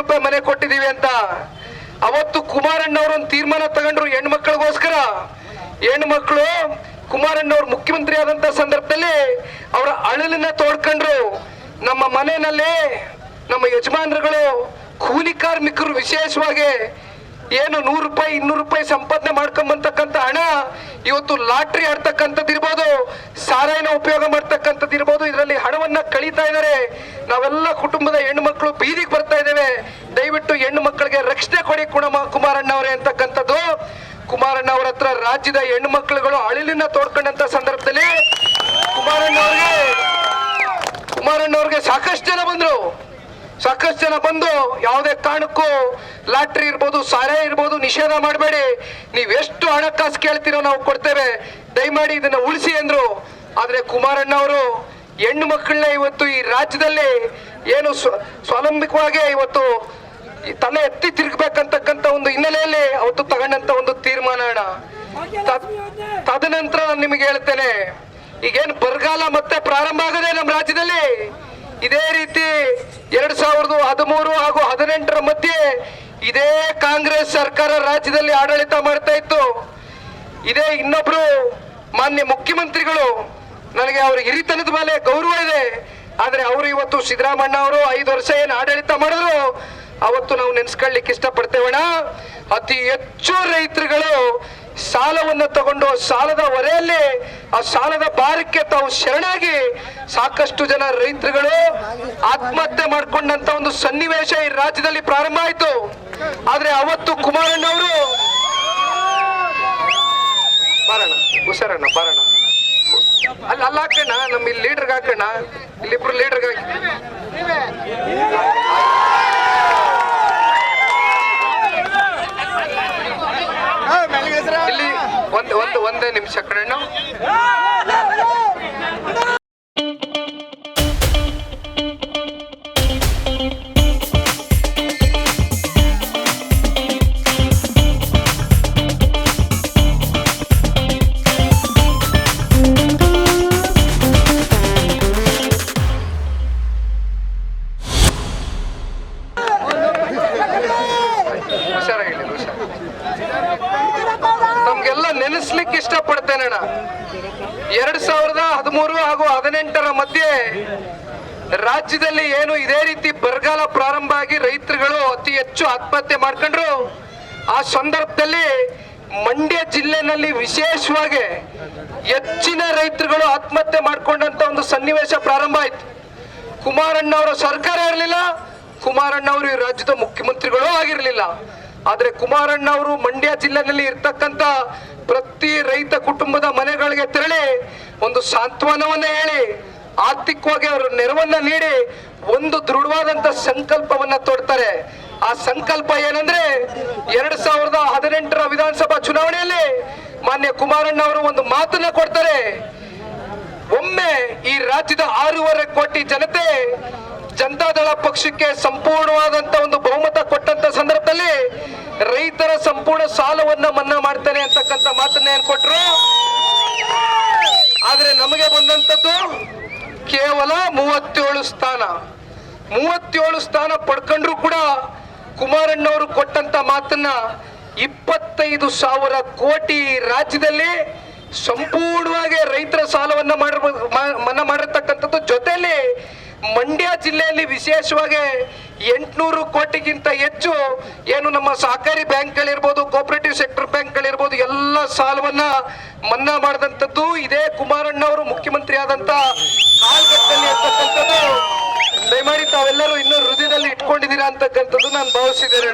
ರೂಪಾಯಿ ಮನೆ ಕೊಟ್ಟಿದೀವಿ ಅಂತ. ಅವತ್ತು ಕುಮಾರಣ್ಣವರು ಒಂದು ತೀರ್ಮಾನ ತಗೊಂಡ್ರು ಹೆಣ್ಮಕ್ಳಿಗೋಸ್ಕರ. ಹೆಣ್ಮಕ್ಳು ಕುಮಾರಣ್ಣವ್ರು ಮುಖ್ಯಮಂತ್ರಿ ಆದಂತ ಸಂದರ್ಭದಲ್ಲಿ ಅವರ ಅಳಲನ್ನ ತೋಡ್ಕೊಂಡ್ರು. ನಮ್ಮ ಮನೆಯಲ್ಲಿ ನಮ್ಮ ಯಜಮಾನರುಗಳು, ಕೂಲಿ ಕಾರ್ಮಿಕರು ವಿಶೇಷವಾಗಿ ಏನು ನೂರು ರೂಪಾಯಿ, ಇನ್ನೂರು ರೂಪಾಯಿ ಸಂಪಾದನೆ ಮಾಡ್ಕೊಂಬಂತಕ್ಕಂಥ ಹಣ ಇವತ್ತು ಲಾಟ್ರಿ ಆಡ್ತಕ್ಕಂಥದ್ದು ಇರ್ಬೋದು, ಸಾರಾಯಿನ ಉಪಯೋಗ ಮಾಡ್ತಕ್ಕಂಥದ್ದು ಇರ್ಬೋದು, ಇದರಲ್ಲಿ ಹಣವನ್ನ ಕಳೀತಾ ಇದ್ದಾರೆ. ನಾವೆಲ್ಲ ಕುಟುಂಬದ ಹೆಣ್ಣು ಮಕ್ಕಳು ಬೀದಿಗೆ ಬರ್ತಾ ಇದ್ದೇವೆ. ದಯವಿಟ್ಟು ಹೆಣ್ಣು ಮಕ್ಕಳಿಗೆ ರಕ್ಷಣೆ ಕೊಡಿ ಕುಣಮ ಕುಮಾರಣ್ಣ ಅವರೇ ಅಂತಕ್ಕಂಥದ್ದು. ಕುಮಾರಣ್ಣ ಅವರ ಹತ್ರ ರಾಜ್ಯದ ಹೆಣ್ಣು ಮಕ್ಕಳುಗಳು ಅಳಿಲಿನ ತೋಡ್ಕೊಂಡಂತ ಸಂದರ್ಭದಲ್ಲಿ ಕುಮಾರಣ್ಣ ಅವ್ರಿಗೆ ಕುಮಾರಣ್ಣ ಅವ್ರಿಗೆ ಸಾಕಷ್ಟು ಜನ ಬಂದ್ರು. ಸಾಕಷ್ಟು ಜನ ಬಂದು ಯಾವುದೇ ಕಾರಣಕ್ಕೂ ಲಾಟ್ರಿ ಇರ್ಬೋದು, ಸಾರೆ ಇರ್ಬೋದು, ನಿಷೇಧ ಮಾಡಬೇಡಿ. ನೀವು ಎಷ್ಟು ಹಣಕಾಸು ಕೇಳ್ತೀರೋ ನಾವು ಕೊಡ್ತೇವೆ. ದಯಮಾಡಿ ಇದನ್ನ ಉಳಿಸಿ ಅಂದ್ರು. ಆದರೆ ಕುಮಾರಣ್ಣ ಅವರು ಹೆಣ್ಣು ಮಕ್ಕಳನ್ನ ಇವತ್ತು ಈ ರಾಜ್ಯದಲ್ಲಿ ಏನು ಸ್ವ- ಸ್ವಾವಲಂಬಿಕವಾಗಿ ಇವತ್ತು ತಲೆ ಎತ್ತಿ ತಿರುಗಬೇಕಂತಕ್ಕಂತ ಒಂದು ಹಿನ್ನೆಲೆಯಲ್ಲಿ ಅವತ್ತು ತಗೊಂಡಂತ ಒಂದು ತೀರ್ಮಾನ ಅಣ್ಣ. ತದನಂತರ ನಾನು ನಿಮಗೆ ಹೇಳ್ತೇನೆ. ಈಗೇನು ಬರಗಾಲ ಮತ್ತೆ ಪ್ರಾರಂಭ ಆಗದೆ ನಮ್ಮ ರಾಜ್ಯದಲ್ಲಿ? ಇದೇ ರೀತಿ ಎರಡ್ ಸಾವಿರದ ಹದಿಮೂರು ಹಾಗೂ ಹದಿನೆಂಟರ ಮಧ್ಯೆ ಇದೇ ಕಾಂಗ್ರೆಸ್ ಸರ್ಕಾರ ರಾಜ್ಯದಲ್ಲಿ ಆಡಳಿತ ಮಾಡ್ತಾ ಇತ್ತು. ಇದೇ ಇನ್ನೊಬ್ರು ಮಾನ್ಯ ಮುಖ್ಯಮಂತ್ರಿಗಳು, ನನಗೆ ಅವ್ರ ಹಿರಿತನದ ಮೇಲೆ ಗೌರವ ಇದೆ. ಆದ್ರೆ ಅವರು ಇವತ್ತು ಸಿದ್ದರಾಮಣ್ಣ ಅವರು ಐದು ವರ್ಷ ಏನು ಆಡಳಿತ ಮಾಡಿದ್ರು, ಅವತ್ತು ನಾವು ನೆನೆಸ್ಕೊಳ್ಳಿಕ್ಕೆ ಇಷ್ಟಪಡ್ತೇವಣ್ಣ ಅತಿ ಹೆಚ್ಚು ರೈತರುಗಳು ಸಾಲವನ್ನು ತಗೊಂಡು ಸಾಲದ ಹೊರೆಯಲ್ಲಿ ಆ ಸಾಲದ ಭಾರಕ್ಕೆ ತಾವು ಶರಣಾಗಿ ಸಾಕಷ್ಟು ಜನ ರೈತರುಗಳು ಆತ್ಮಹತ್ಯೆ ಮಾಡಿಕೊಂಡಂತ ಒಂದು ಸನ್ನಿವೇಶ ಈ ರಾಜ್ಯದಲ್ಲಿ ಪ್ರಾರಂಭ ಆಯಿತು. ಆದ್ರೆ ಅವತ್ತು ಕುಮಾರಣ್ಣ ಅವರು ಬಾರಣ್ಣ, ಹುಷಾರಣ್ಣ, ಬಾರಣ್ಣ. ಅಲ್ಲಿ, ಅಲ್ಲ ಹಾಕಣ್ಣ, ನಮ್ಮ ಇಲ್ಲಿ ಲೀಡರ್ಗೆ ಹಾಕೋಣ ಇಲ್ಲಿಬ್ರು ಲೀಡರ್ಗೆ ಹಾಕಿ ಇಲ್ಲಿ ಒಂದು ಒಂದು ಒಂದೇ ನಿಮಿಷ ಕಣ್ಣು ಹುಷಾರಾಗಿಲ್ಲ ಹುಷಾರ ನಮ್ಗೆಲ್ಲ ನೆನೆಸ್ಲಿಕ್ಕೆ ಇಷ್ಟಪಡ್ತೇನಣ್ಣ ಎರಡ್ ಸಾವಿರದ ಹದಿಮೂರು ಹಾಗೂ ಹದಿನೆಂಟರ ಮಧ್ಯೆ ರಾಜ್ಯದಲ್ಲಿ ಏನು ಇದೇ ರೀತಿ ಬರಗಾಲ ಪ್ರಾರಂಭ ಆಗಿ ರೈತರುಗಳು ಅತಿ ಹೆಚ್ಚು ಆತ್ಮಹತ್ಯೆ ಮಾಡ್ಕೊಂಡ್ರು, ಆ ಸಂದರ್ಭದಲ್ಲಿ ಮಂಡ್ಯ ಜಿಲ್ಲೆನಲ್ಲಿ ವಿಶೇಷವಾಗಿ ಹೆಚ್ಚಿನ ರೈತರುಗಳು ಆತ್ಮಹತ್ಯೆ ಮಾಡ್ಕೊಂಡಂತ ಒಂದು ಸನ್ನಿವೇಶ ಪ್ರಾರಂಭ ಆಯ್ತು. ಕುಮಾರಣ್ಣವರ ಸರ್ಕಾರ ಇರಲಿಲ್ಲ ಕುಮಾರಣ್ಣ ಅವರು ಈ ರಾಜ್ಯದ ಮುಖ್ಯಮಂತ್ರಿಗಳು ಆಗಿರಲಿಲ್ಲ. ಆದ್ರೆ ಕುಮಾರಣ್ಣ ಅವರು ಮಂಡ್ಯ ಜಿಲ್ಲೆನಲ್ಲಿ ಇರ್ತಕ್ಕಂತ ಪ್ರತಿ ರೈತ ಕುಟುಂಬದ ಮನೆಗಳಿಗೆ ತೆರಳಿ ಒಂದು ಸಾಂತ್ವನವನ್ನ ಹೇಳಿ, ಆರ್ಥಿಕವಾಗಿ ಅವರು ನೆರವನ್ನ ನೀಡಿ ಒಂದು ದೃಢವಾದಂತ ಸಂಕಲ್ಪವನ್ನ ತೊಡ್ತಾರೆ. ಆ ಸಂಕಲ್ಪ ಏನಂದ್ರೆ ಎರಡ್ ಸಾವಿರದ ಹದಿನೆಂಟರ ವಿಧಾನಸಭಾ ಚುನಾವಣೆಯಲ್ಲಿ ಮಾನ್ಯ ಕುಮಾರಣ್ಣ ಅವರು ಒಂದು ಮಾತನ್ನ ಕೊಡ್ತಾರೆ. ಒಮ್ಮೆ ಈ ರಾಜ್ಯದ ಆರೂವರೆ ಕೋಟಿ ಜನತೆ ಜನತಾದಳ ಪಕ್ಷಕ್ಕೆ ಸಂಪೂರ್ಣವಾದಂತ ಒಂದು ಬಹುಮತ ಕೊಟ್ಟಂತ ಸಂದರ್ಭದಲ್ಲಿ ರೈತರ ಸಂಪೂರ್ಣ ಸಾಲವನ್ನ ಮನ್ನಾ ಮಾಡ್ತಾನೆ ಅಂತಕ್ಕಂಥ ಮಾತನ್ನ ಏನ್ ಕೊಟ್ರು? ಆದ್ರೆ ನಮಗೆ ಬಂದಂತದ್ದು ಕೇವಲ ಮೂವತ್ತೇಳು ಸ್ಥಾನ. ಮೂವತ್ತೇಳು ಸ್ಥಾನ ಪಡ್ಕೊಂಡ್ರು ಕೂಡ ಕುಮಾರಣ್ಣವರು ಕೊಟ್ಟಂತ ಮಾತನ್ನ ಇಪ್ಪತ್ತೈದು ಸಾವಿರ ಕೋಟಿ ರಾಜ್ಯದಲ್ಲಿ ಸಂಪೂರ್ಣವಾಗಿ ರೈತರ ಸಾಲವನ್ನ ಮಾಡಿರ್ಬೋದು ಮಾ- ಮನ್ನಾ ಮಾಡಿರ್ತಕ್ಕಂಥದ್ದು ಜೊತೆಯಲ್ಲಿ ಮಂಡ್ಯ ಜಿಲ್ಲೆಯಲ್ಲಿ ವಿಶೇಷವಾಗಿ ಎಂಟುನೂರು ಕೋಟಿಗಿಂತ ಹೆಚ್ಚು ಏನು ನಮ್ಮ ಸಹಕಾರಿ ಬ್ಯಾಂಕ್ಗಳಿರ್ಬೋದು ಕೋಪರೇಟಿವ್ ಸೆಕ್ಟರ್ ಬ್ಯಾಂಕ್ಗಳಿರ್ಬೋದು, ಎಲ್ಲ ಸಾಲವನ್ನ ಮನ್ನಾ ಮಾಡಿದಂಥದ್ದು ಇದೇ ಕುಮಾರಣ್ಣ ಅವರು ಮುಖ್ಯಮಂತ್ರಿ ಆದಂತ ಇರ್ತಕ್ಕಂಥದ್ದು. ದಯಮಾಡಿ ತಾವೆಲ್ಲರೂ ಇನ್ನೂ ಹೃದಯದಲ್ಲಿ ಇಟ್ಕೊಂಡಿದ್ದೀರಾ ಅಂತಕ್ಕಂಥದ್ದು ನಾನು ಭಾವಿಸಿದ್ದೇನೆ